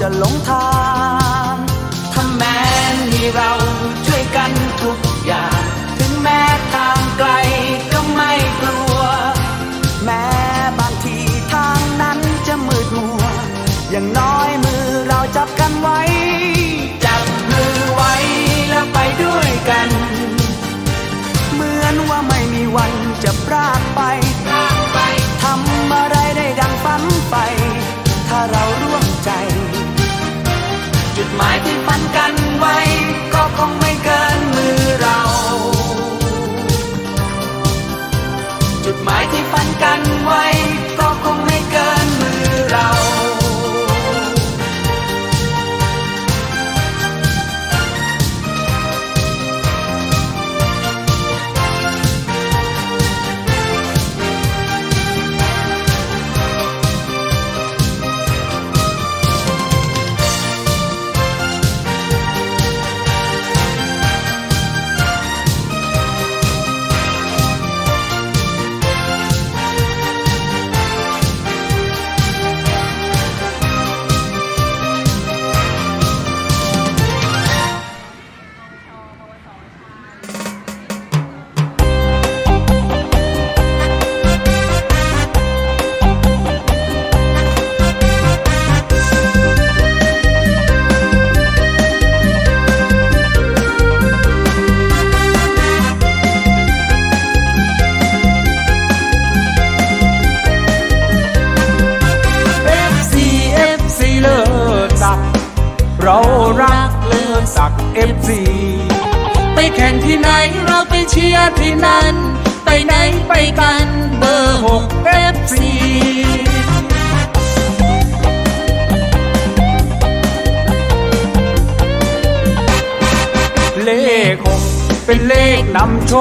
จะหลงทางถ้าแม้มีเราช่วยกันทุกอย่าง ถึงแม้ทางไกลก็ไม่กลัว แม้บางทีทางนั้นจะมืดมัว อย่างน้อยมือเราจับกันไว้ เรารักเลิศศัก FC ไปแข่งที่ไหนเราไปเชียร์ที่นั่น ไปไหนไปกันเบอร์หก FC เลขหกเป็นเลขนำโช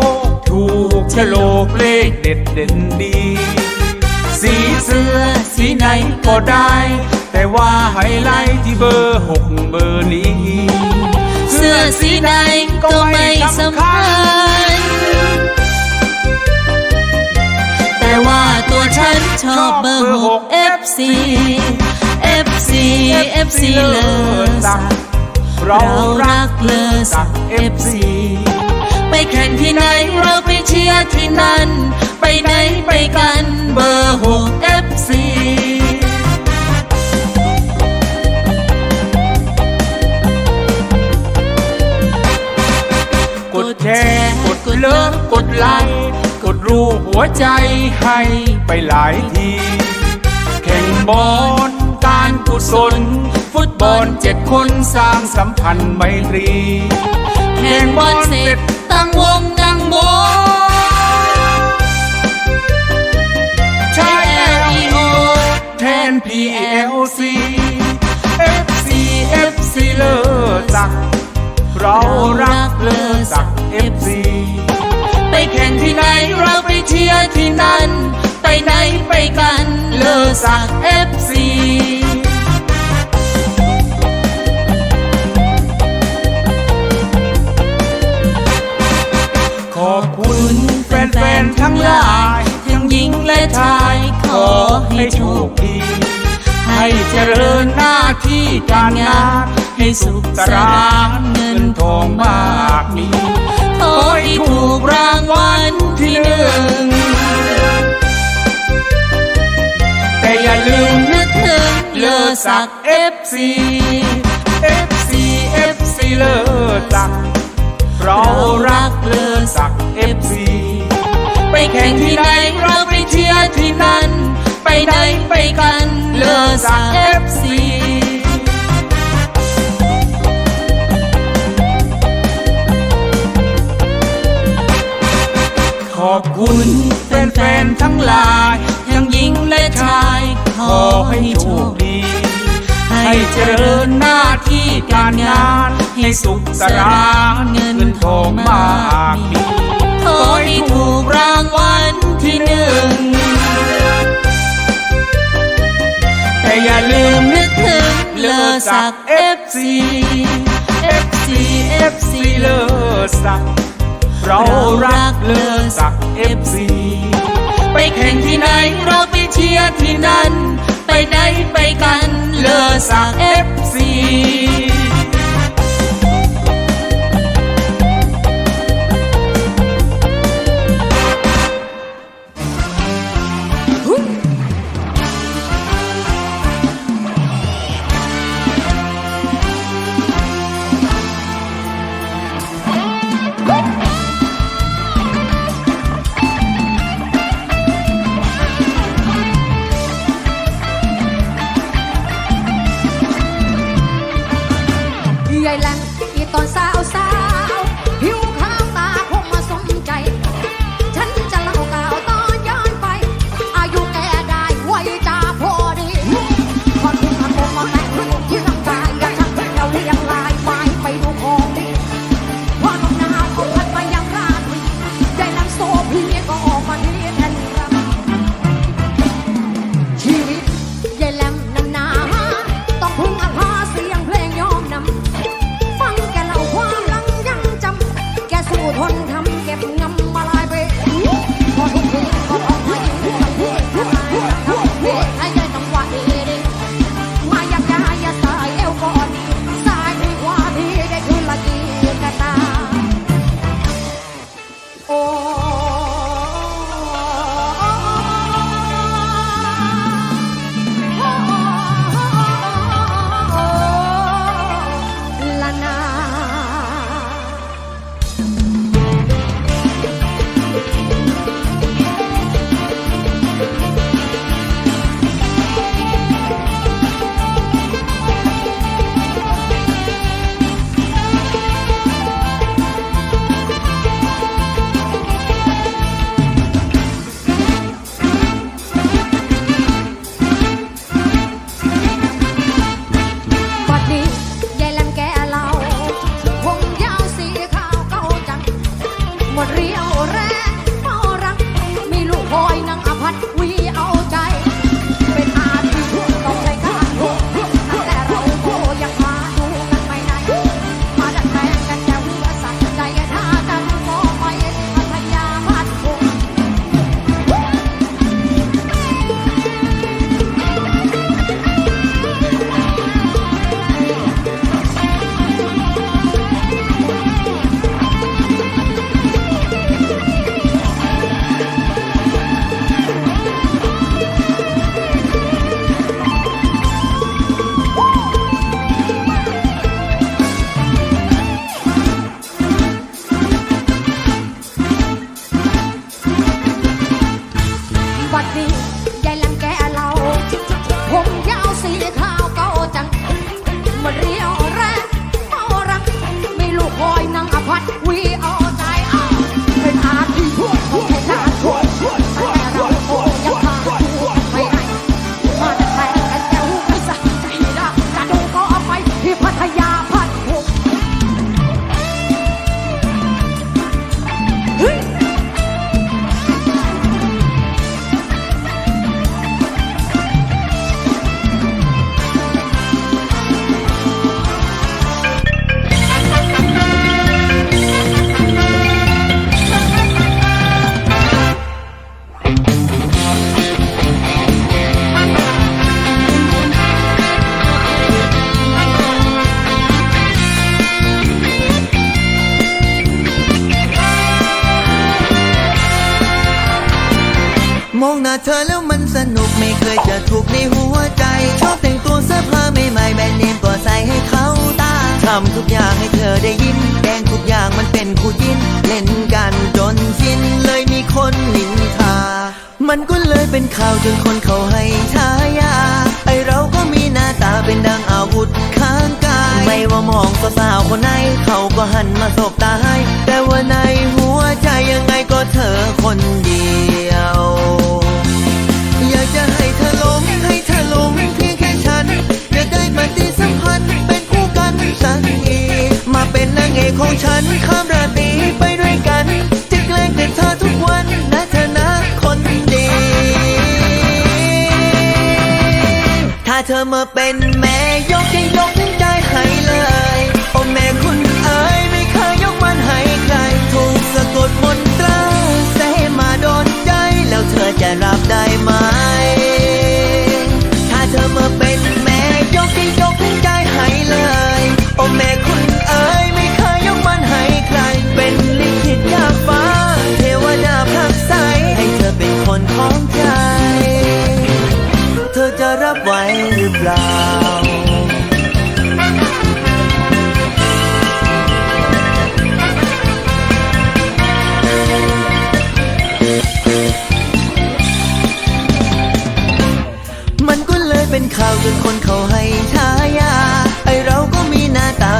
ค ถูกโฉลกเลขเด็ดเด่นดี สีเสื้อสีไหนก็ได้ แต่ว่าไฮไลท์ที่เบอร์หกเบอร์นี้ เสื้อสีใดก็ไม่สำคัญ แต่ว่าตัวฉันชอบเบอร์หก FC FC FC เลยสักเราเรารัรักกเลยสัก FC ไปแข่งที่ไหนเราไปเชียร์ที่นั่น ไปไหนไปกันเบอร์หก FC ชร์ กดเลิฟกดไลค์ กดรูปหัวใจให้ไปหลายที แข่งบอลการกุศล ฟุตบอลเจ็ดคนสร้างสัมพันธ์ไมตรี แข่งบอลเสร็จตั้งวงนั่งโบใช้ LEO แทน PLC FC FC เลิศศัก เรารักเลิศศักดิ์ FC ไปแข่งที่ไหนเราไปเชียร์ที่นั่น ไปไหนไปกันเลอสัก FC ขอบคุณแฟนๆทั้งหลาย ทั้งหญิงและชาย ขอให้โชค ให้เจริญหน้าที่การงาน ให้สุขสรานเงินทองมากมีขอให้ถูกรางวัลที่หนึ่งแต่อย่าลืมนึกถึงเลอสักเอฟซี ทั้งหลายทั้งหญิงและชาย ขอให้โชคดี ให้เจริญหน้าที่การงาน ให้สุขสรางเงินทองมากมีขอให้ถูกรางวัลที่หนึ่ง แต่อย่าลืมนึกถึงเลอสักเอฟซีเอฟซีเอฟซีเลอสักเรารักเลอสักเอฟซี ไปแข่งที่ไหน เราไปเชียร์ที่นั่น ไปไหนไปกันเลอสักเอฟซี เธอแล้วมันสนุกไม่เคยจะถูกในหัวใจ ชอบแต่งตัวเสื้อผ้าใหม่ๆแบรนด์เนมก็ใส่ให้เขาตาทำทุกอย่างให้เธอได้ยินแดงทุกอย่างมันเป็นคู่ยินเล่นกันจนสิ้นเลยมีคนนินทา มันก็เลยเป็นข่าวจนคนเขาให้ฉายาไอเราก็มีหน้าตาเป็นดังอาวุธข้างกาย ไม่ว่ามองสาวๆคนไหนเขาก็หันมาสบตาให้ แต่ว่าในหัวใจยังไงก็เธอคนเดียว สักทีมาเป็นนางเอกของฉันข้ามราตรีไปด้วยกันจะแกล้งแต่เธอทุกวันนะเธอนะคนดี ถ้าเธอมาเป็นแม่ยกให้ยก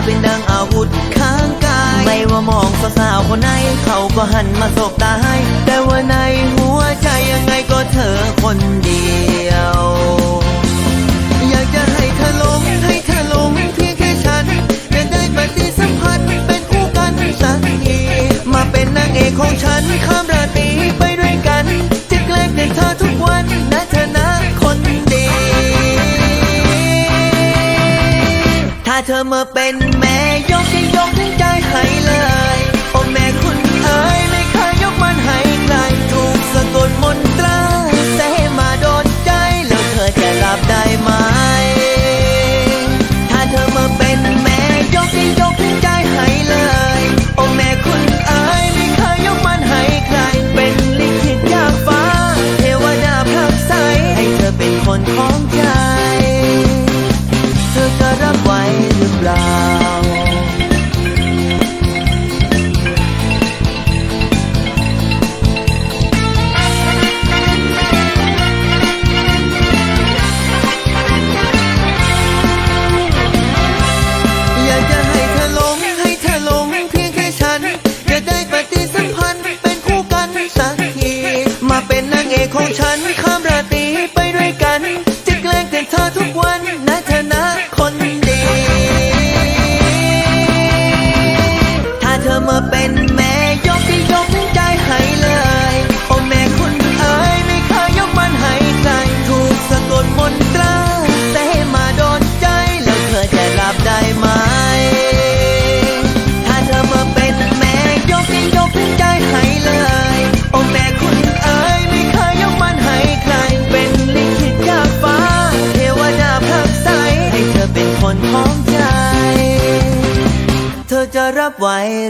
เป็นดังอาวุธข้างกาย ไม่ว่ามองสาวๆคนไหน เขาก็หันมาสบตาให้ แต่ว่าในหัวใจยังไงก็เธอคนเดียว อยากจะให้เธอลงให้เธอลงเพียงแค่ฉันจะได้ปฏิสัมพันธ์เป็นคู่กันสักทีมาเป็นนางเอกของฉันข้ามรา เธอมาเป็นแม่ยกให้ยกใจให้เลย โอ้แม่คุณเอ๋ยไม่เคยยกมันให้ใครถูกสะกดมนตราเสมาโดนใจแล้วเธอจะรับได้ไหม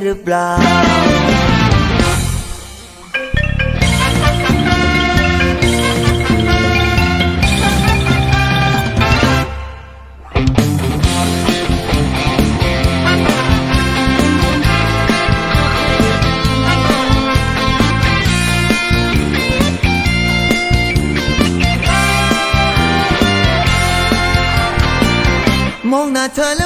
หรือเปล่ามองหน้าเธอแล้ว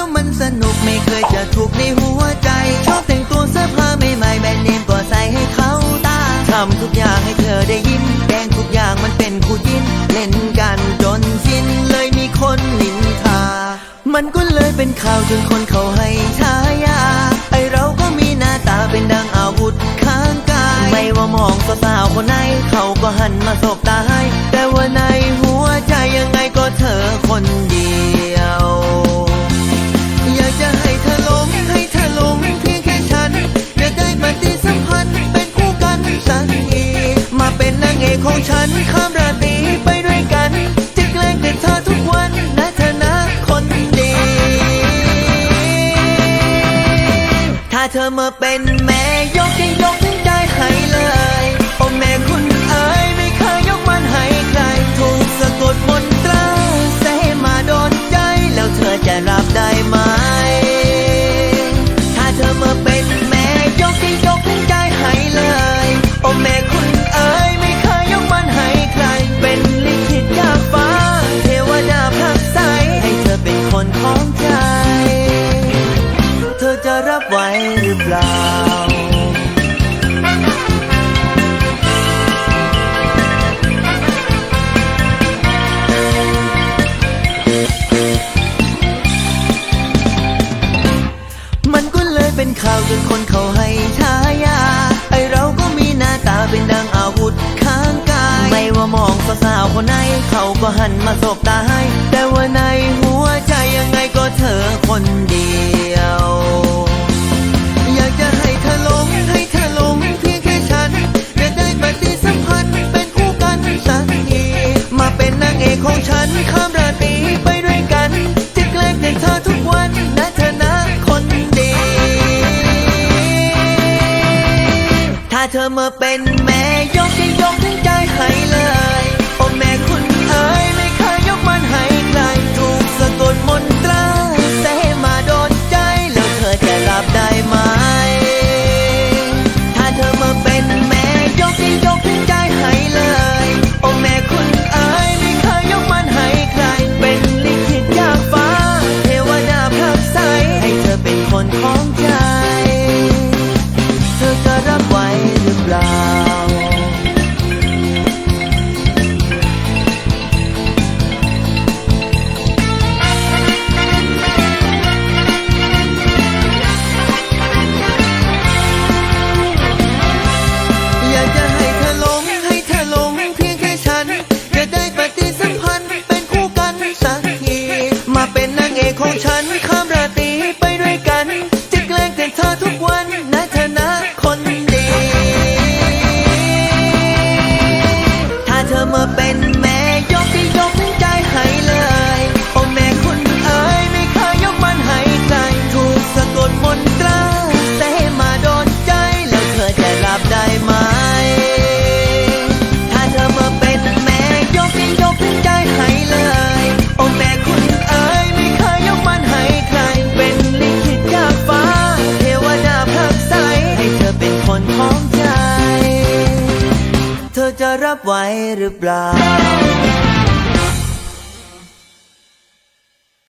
ำทุกอย่างให้เธอได้ยินแดงทุกอย่างมันเป็นคู่ยินเล่นกันจนสิ้นเลยมีคนนินทา มันก็เลยเป็นข่าวจนคนเขาให้ฉายา ไอเราก็มีหน้าตาเป็นดังอาวุธข้างกาย ไม่ว่ามองสาวคนไหนเขาก็หันมาสบตาให้ แต่ว่าในหัวใจยังไงก็เธอคนเดียว อยากจะให้เธอหลงให้ เป็นนางเอกของฉันข้ามราตรีไปด้วยกันจะแกล้งแต่เธอทุกวันนะเธอนะคนดี ถ้าเธอมาเป็นแม่ยกให้ยก จนคนเขาให้ฉายา ไอเราก็มีหน้าตาเป็นดังอาวุธข้างกาย ไม่ว่ามองสาวคนไหน เขาก็หันมาสบตาให้ แต่ว่าในหัวใจยังไงก็เธอคนเดียว อยากจะให้เธอหลงให้เธอหลงเพียงแค่ฉันจะได้ปฏิสัมพันธ์เป็นคู่กันสักทีมาเป็นนางเอกของฉันคำ ธอมาเป็นแม่ยกให้ยกทั้งใจให้เลย มาเป็นับไว้หรือเปล่า